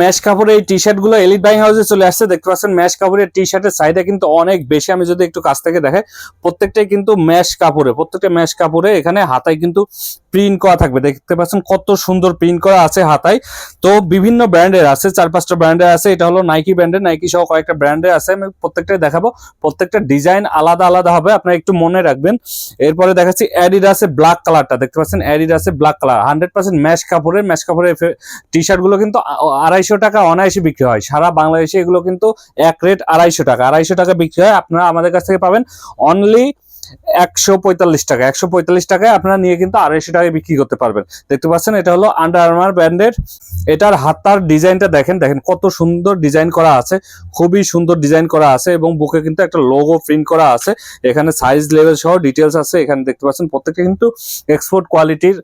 Mash কাপড়ের এই টি শার্টগুলো এলিট বাইং হাউসে চলে আসছে। দেখতে পাচ্ছেন ম্যাশ কাপড়ের টি শার্টের চাহিদা কিন্তু অনেক বেশি। আমি যদি একটু কাছ থেকে দেখাই, প্রত্যেকটাই কিন্তু ম্যাশ কাপড়ে, প্রত্যেকটা ম্যাশ কাপড়ে এখানে হাতায় কিন্তু প্রিন্ট করা থাকবে। দেখতে পাচ্ছেন, কত সুন্দর প্রিন্ট করা আছে হাতায়। তো বিভিন্ন ব্র্যান্ডের আছে, চার পাঁচটা ব্র্যান্ডের আছে। এটা হলো নাইকি ব্র্যান্ডের নাইকি সহ কয়েকটা ব্র্যান্ডের আছে। আমি প্রত্যেকটাই দেখাবো। প্রত্যেকটা ডিজাইন আলাদা আলাদা হবে, আপনারা একটু মনে রাখবেন। এরপরে দেখাচ্ছি অ্যাডিডাসে ব্ল্যাক কালারটা দেখতে পাচ্ছেন অ্যাডিডাসে black colour hundred percent mesh কাপড়ের ম্যাশ কাপড়ের টি শার্টগুলো কিন্তু আড়াইশো টাকা অনায়াসে বিক্রি হয়। সারা বাংলাদেশে এগুলো কিন্তু এক রেট আড়াইশো টাকা। আড়াইশো টাকা বিক্রি হয়, আপনারা আমাদের কাছ থেকে পাবেন। অনলি একশো পঁয়তাল্লিশ টাকা, একশো পঁয়তাল্লিশ টাকায় আপনারা আড়াইশো টাকায় বিক্রি করতে পারবেন। দেখতে পাচ্ছেন, এটা হলো আন্ডার আর্মার এটার হাতার ডিজাইনটা দেখেন দেখেন কত সুন্দর ডিজাইন করা আছে, খুবই সুন্দর ডিজাইন করা আছে এবং বুকে কিন্তু একটা লোগো প্রিন্ট করা আছে। এখানে সাইজ লেভেল সহ ডিটেলস আছে, এখানে দেখতে পাচ্ছেন প্রত্যেকটা কিন্তু এক্সপোর্ট কোয়ালিটির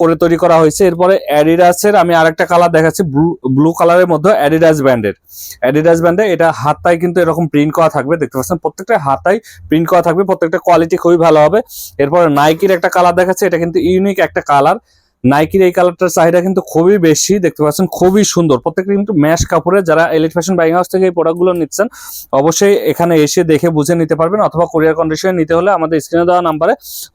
করে তৈরি করা হয়েছে। এরপরে অ্যাডিডাসের আমি আরেকটা কালার দেখাচ্ছি ব্লু ব্লু কালারের মধ্যে অ্যাডিডাস ব্র্যান্ডের অ্যাডিডাস ব্র্যান্ডে এটা হাতায় কিন্তু এরকম প্রিন্ট করা থাকবে, দেখতে পাচ্ছেন প্রত্যেকটা হাতায় প্রিন্ট করা থাকবে, প্রত্যেকটা কোয়ালিটি খুবই ভালো হবে। এরপরে নাইকির একটা কালার দেখাচ্ছে এটা কিন্তু ইউনিক একটা কালার নাইকির এই কালারটার চাহিদা কিন্তু খুবই বেশি, দেখতে পাচ্ছেন খুবই সুন্দর। প্রত্যেকটা কিন্তু ম্যাশ কাপড়ে যারা এলিট ফ্যাশন বাইং হাউস থেকে এই প্রোডাক্টগুলো নিচ্ছেন, অবশ্যই এখানে এসে দেখে বুঝে নিতে পারবেন অথবা কোরিয়ার কন্ডিশনে নিতে হলে আমাদের স্ক্রিনে দেওয়া নাম্বারে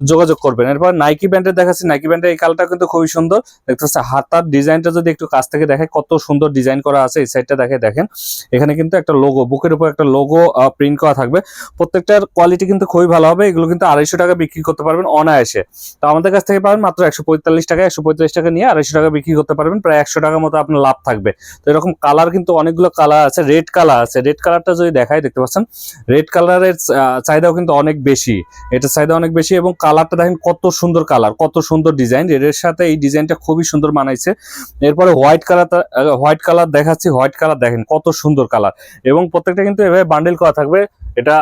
যোগাযোগ করবেন। এরপর নাইকি ব্র্যান্ডের দেখাচ্ছি। নাইকি ব্র্যান্ডের এই কালারটা কিন্তু খুবই সুন্দর। দেখতে পাচ্ছেন হাতার ডিজাইনটা যদি একটু কাছ থেকে দেখে কত সুন্দর ডিজাইন করা আছে এই সাইডটা দেখে দেখেন। এখানে কিন্তু একটা লোগো বুকের উপর একটা লোগো প্রিন্ট করা থাকবে। প্রত্যেকটার কোয়ালিটি কিন্তু খুবই ভালো হবে। এগুলো কিন্তু আড়াইশো টাকা বিক্রি করতে পারবেন অনায়াসে। তো আমাদের কাছ থেকে পাবেন মাত্র একশো পঁয়তাল্লিশ টাকা একশো পঁয়তাল্লিশ টাকা নিয়ে আড়াইশো টাকা বিক্রি করতে পারবেন, প্রায় একশো টাকার মতো আপনার লাভ থাকবে। তো এরকম কালার কিন্তু অনেকগুলো কালার আছে রেড কালার আছে। রেড কালারটা যদি দেখাই, দেখতে পাচ্ছেন? রেড কালারের চাহিদাও কিন্তু অনেক বেশি। এটার চাহিদা অনেক বেশি এবং কালারটা দেখেন কত সুন্দর কালার কত সুন্দর ডিজাইন রেডের সাথে এই ডিজাইনটা খুবই সুন্দর মানাইছে। এরপরে হোয়াইট কালার হোয়াইট কালার দেখাচ্ছি হোয়াইট কালার দেখেন কত সুন্দর কালার এবং প্রত্যেকটা কিন্তু এভাবে বান্ডেল করা থাকবে। এটা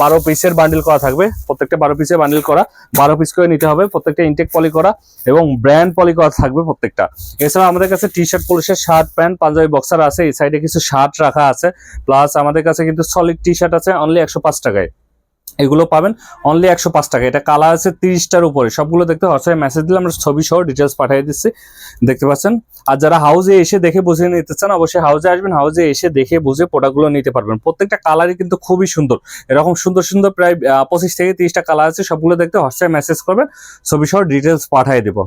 বারো পিসের বান্ডিল করা থাকবে। প্রত্যেকটা বারো পিসের বান্ডিল করা। বারো পিস করে নিতে হবে, প্রত্যেকটা ইনটেক পলি করা এবং ব্র্যান্ড পলি করা থাকবে প্রত্যেকটা। এছাড়া আমাদের কাছে টি শার্ট পুলিশের শার্ট প্যান্ট পাঞ্জাবি বক্সার আছে। এই সাইডে কিছু শার্ট রাখা আছে। প্লাস আমাদের কাছে কিন্তু সলিড টি শার্ট আছে অনলি একশো পাঁচ টাকায়। এগুলো পাবেন অনলি একশো পাঁচ টাকা। এটা কালার আছে তিরিশটার উপরে। সবগুলো দেখতে হোয়াটসঅ্যাপে মেসেজ দিলে আমরা ছবি সহ ডিটেলস পাঠিয়ে দিচ্ছি। দেখতে পাচ্ছেন? আর যারা হাউজে এসে দেখে বুঝে নিতে চান, অবশ্যই হাউজে আসবেন। হাউজে এসে দেখে বুঝে প্রোডাক্টগুলো নিতে পারবেন। প্রত্যেকটা কালারই কিন্তু খুবই সুন্দর। এরকম সুন্দর সুন্দর প্রায় পঁচিশ থেকে তিরিশটা কালার আছে। সবগুলো দেখতে হোয়াটসঅ্যাপে মেসেজ করবেন। ছবি সহ ডিটেলস পাঠিয়ে দেবো।